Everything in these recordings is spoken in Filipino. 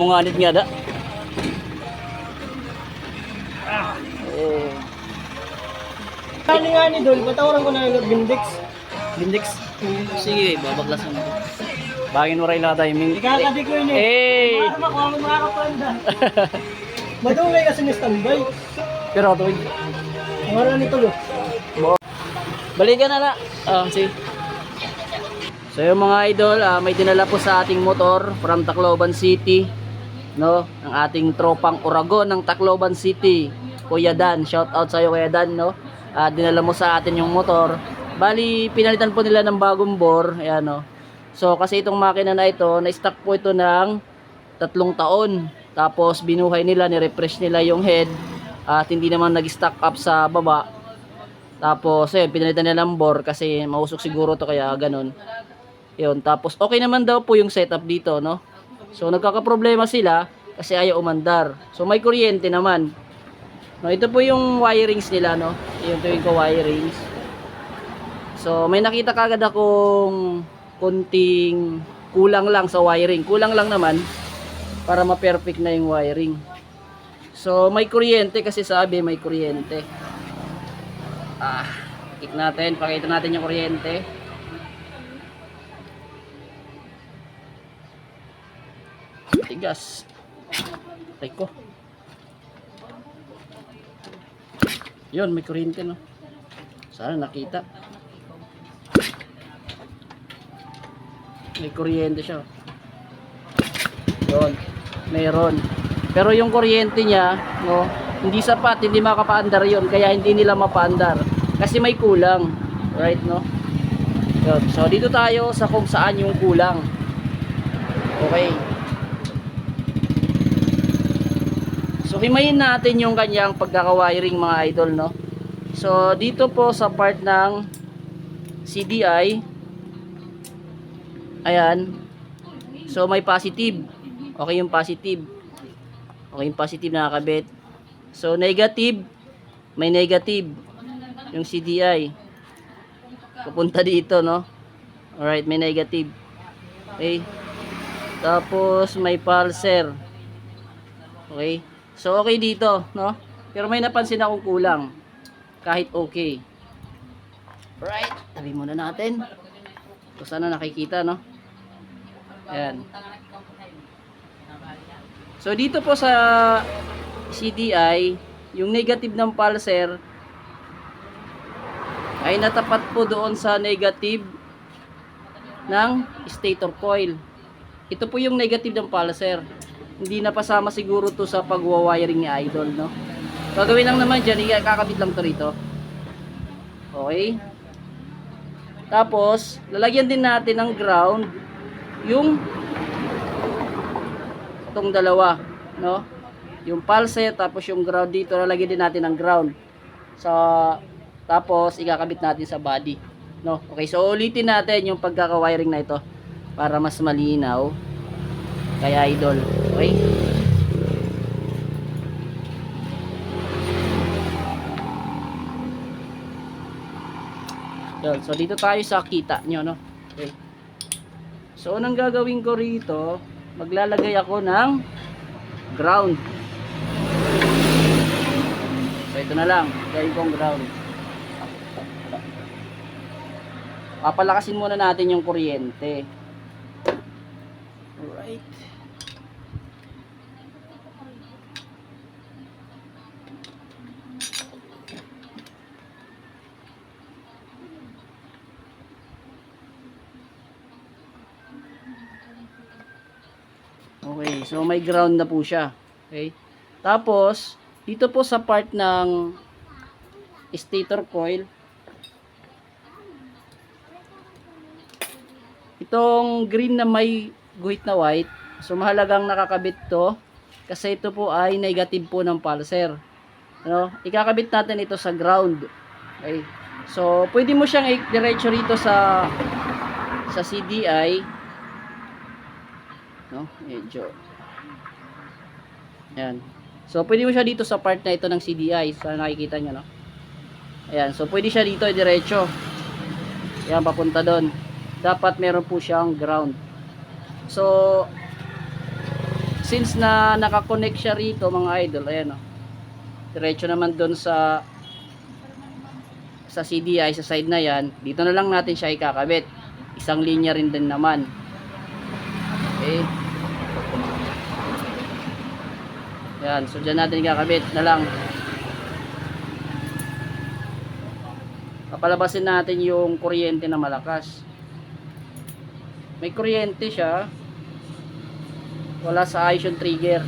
Munganit nga da. Oh. Kani nga ni Dol, patawaran ko na yung Bindex. Lindex. Sige, babaklasan mo. Bagin mo rin na timing. Ikakadi ko yun eh. Para makuha mo makakapanda. Madungay kasi ni standby. Pero tuwid. Ang araw nito lo. Balikan na na. Ah, sige. So yung mga idol, ah, may dinala po sa ating motor from Tacloban City. No, ang ating tropang Oragon ng Tacloban City. Kuya Dan, shout out sa iyo Kuya Dan, no. Ah, dinala mo sa atin yung motor. Bali, pinalitan po nila ng bagong bore, ayan no. So kasi itong makina na ito, na-stock po ito ng tatlong taon. Tapos binuhay nila, ni-refresh nila yung head at hindi naman nag-stock up sa baba. Tapos, eh, pinalitan nila ng bore kasi mausok siguro to kaya ganun. Yun, tapos okay naman daw po yung setup dito, no? So, nagkakaproblema sila kasi ayaw umandar. So, may kuryente naman. No, ito po yung wirings nila, no? Yung tuwing ko wirings. So, may nakita kagad akong kunting kulang lang sa wiring. Kulang lang naman para ma-perfect na yung wiring. So, may kuryente kasi sabi may kuryente. Ah, kick natin, pakita natin yung kuryente. Tigas. Ay ko. Yun, may kuryente no. Sana nakita. May kuryente siya. Yun, meron. Pero yung kuryente niya, no, hindi sapat, hindi makapaandar yon kaya hindi nila mapaandar. Kasi may kulang. Right, no? Yun. So, dito tayo sa kung saan yung kulang. Okay. So, himayin natin yung kanyang pagkakawiring mga idol, no? So, dito po sa part ng CDI, ayan, so may positive. Okay yung positive. Okay yung positive nakakabit. So, negative, may negative. Yung CDI. Pupunta dito, no? Alright, may negative. Okay. Tapos, may pulser. Okay. So, okay dito, no? Pero may napansin akong kulang. Kahit okay. Right. Tabi muna natin. Kung sana nakikita, no? Ayan. So, dito po sa CDI, yung negative ng pulser ay natapat po doon sa negative ng stator coil. Ito po yung negative ng pulser. Hindi na pasama siguro to sa pagwa-wiring ni Idol, no? Gagawin lang naman dyan, kakabit lang to rito. Okay? Tapos, lalagyan din natin ng ground yung itong dalawa, no? Yung pulse, tapos yung ground dito, lalagyan din natin ng ground. So, tapos ikakabit natin sa body, no? Okay, so ulitin natin yung pagkaka-wiring na ito para mas malinaw kay idol. Okay? Yun, so dito tayo sa kita nyo, no? Okay. So, unang gagawin ko rito, maglalagay ako ng ground. So, ito na lang. Gawin kong ground. Papalakasin muna natin yung kuryente. Alright. Okay, so may ground na po siya. Okay? Tapos, dito po sa part ng stator coil, itong green na may guhit na white, so mahalagang nakakabit to kasi ito po ay negative po ng pulser. Ano? Ikakabit natin ito sa ground. Okay? So, pwede mo siyang i-diretso rito sa sa CDI no? Medyo. Ayan. So, pwede mo siya dito sa part na ito ng CDI. Sana nakikita nyo, no? Ayan. So, pwede siya dito, diretso. Ayan, papunta doon. Dapat meron po siyang ground. So, since na nakakonect siya rito mga idol, ayan oh. Diretso naman doon sa sa CDI sa side na yan, dito na lang natin siya ikakabit. Isang linya rin din naman. Okay. Yan, so dyan natin ikakabit na lang. Papalabasin natin yung kuryente na malakas. May kuryente siya. Wala sa ayos trigger.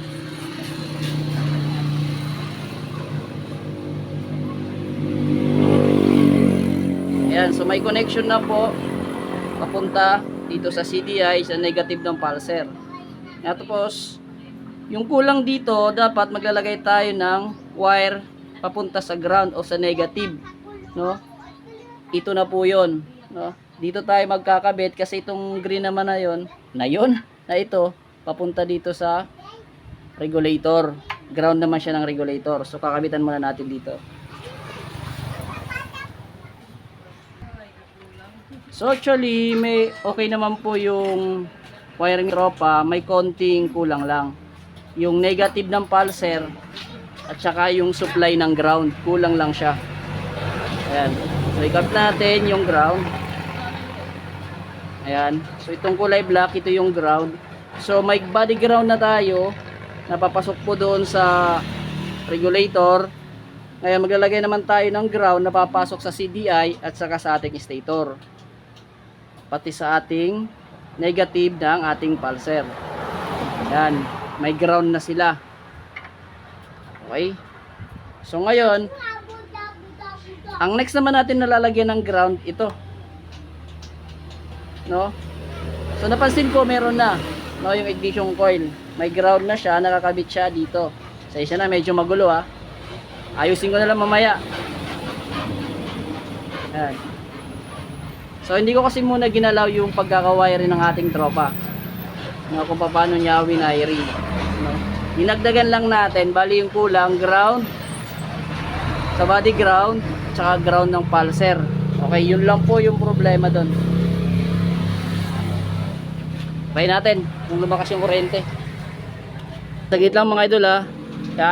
Ayan, so may connection na po papunta dito sa CDI sa negative ng pulser. At tapos, yung kulang dito, dapat maglalagay tayo ng wire papunta sa ground o sa negative. No? Ito na po yon No? Dito tayo magkakabit kasi itong green naman na yon na yon na ito, papunta dito sa regulator. Ground naman siya ng regulator. So, kakabitan muna natin dito. So actually, may okay naman po yung wiring tropa, may konting kulang lang. Yung negative ng pulser at saka yung supply ng ground, kulang lang siya. Ayan. So ikap natin yung ground. Ayan. So itong kulay black, ito yung ground. So may body ground na tayo. Napapasok po doon sa regulator. Ngayon maglalagay naman tayo ng ground na papasok sa CDI at saka sa ating stator pati sa ating negative ng ating pulser. Yan, may ground na sila. Okay? So ngayon, ang next naman natin nalalagyan ng ground ito. No? So napansin ko meron na no yung ignition coil. May ground na siya, nakakabit siya dito. Sa isa na medyo magulo ha. Ayusin ko na lang mamaya. Yan. So hindi ko kasi muna ginalaw yung pagkakawire ng ating tropa. No, kung paano niya winire. No. Dinagdagan lang natin, bali yung kulang ground sa body ground tsaka ground ng pulser. Okay, yun lang po yung problema doon. Try natin kung lumakas yung kuryente. Sagit lang mga idol ha.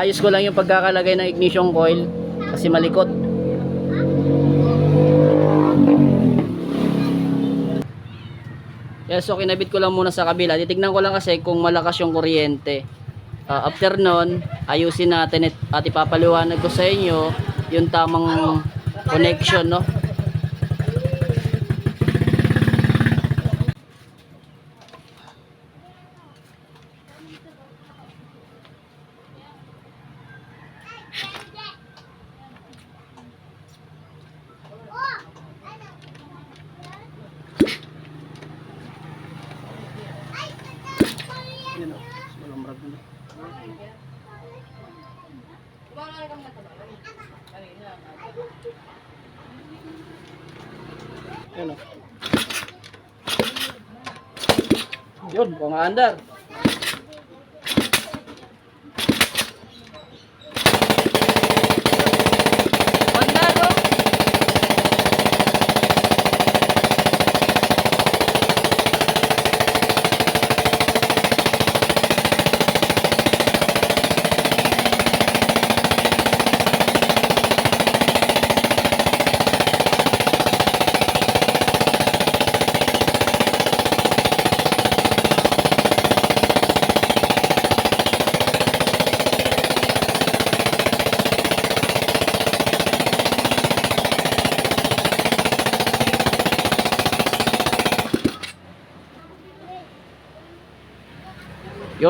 Ayos ko lang yung pagkakalagay ng ignition coil kasi malikot. Yes, so kinabit ko lang muna sa kabila. Titignan ko lang kasi kung malakas yung kuryente. Ah, after nun, ayusin natin it- at ipapaliwanag ko sa inyo yung tamang connection, no? Yun, oh. Walang marag na. Yun, oh. Yun, pumaandar. Andar, oh.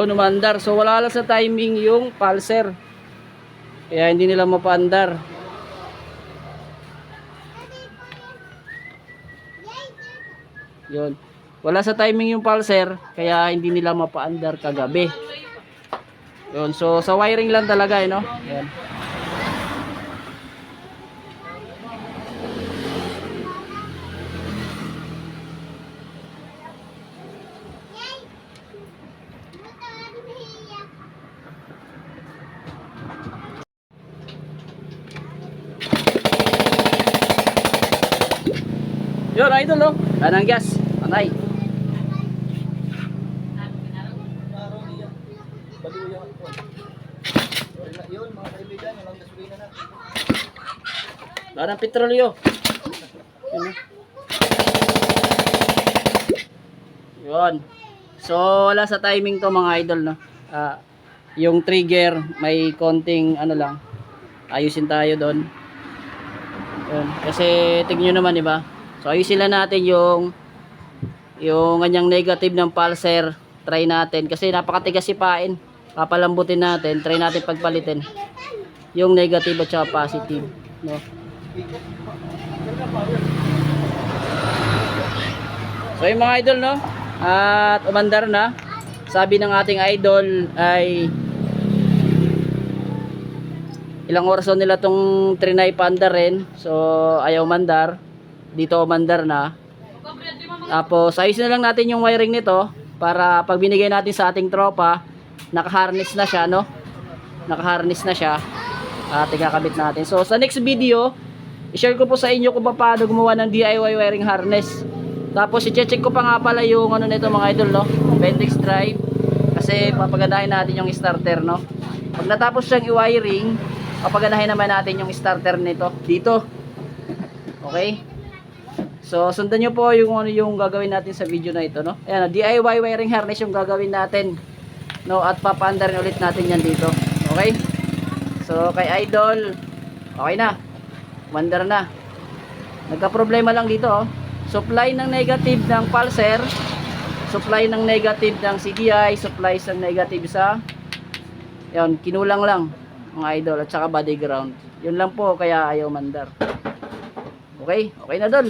Yun, umandar. So, wala lang sa timing yung pulser. Kaya hindi nila mapaandar. Yun. Wala sa timing yung pulser, kaya hindi nila mapaandar kagabi. Yun. So, sa wiring lang talaga, eh, no? Yan. Yun, idol, oh. Anong gas? Patay. yung yun mga kaibigan, walang gasolina na. Wala ng petrolyo. Yun, oh. Yun. So, wala sa timing to mga idol, no? Ah, yung trigger, may konting, ano lang, ayusin tayo doon. Yun. Kasi, tignan nyo naman, di ba? So, ayusin lang natin yung yung kanyang negative ng pulser. Try natin. Kasi napakatigas sipain. Papalambutin natin. Try natin pagpalitin. Yung negative at saka positive. No? So yung mga idol no at umandar na sabi ng ating idol ay ilang oras nila tong trinay panda rin so ayaw mandar dito umandar na. Tapos ayusin na lang natin yung wiring nito para pag binigay natin sa ating tropa nakaharness na siya no? Nakaharness na siya. At ikakabit natin. So sa next video i-share ko po sa inyo kung paano gumawa ng DIY wiring harness. Tapos i-check ko pa nga pala yung ano nito mga idol no? Bendix drive. Kasi papagandahin natin yung starter no? Pag natapos siyang i-wiring papagandahin naman natin yung starter nito. Dito. Okay so sundan nyo po yung ano yung gagawin natin sa video na ito no? Ayan DIY wiring harness yung gagawin natin no? At papaandar ulit natin yan dito okay? So kay idol okay na. Mandar na. Nagka problema lang dito oh. Supply ng negative ng pulser supply ng negative ng CDI supply ng negative sa yun kinulang lang mga idol at saka body ground. Yun lang po kaya ayaw mandar okay okay na dol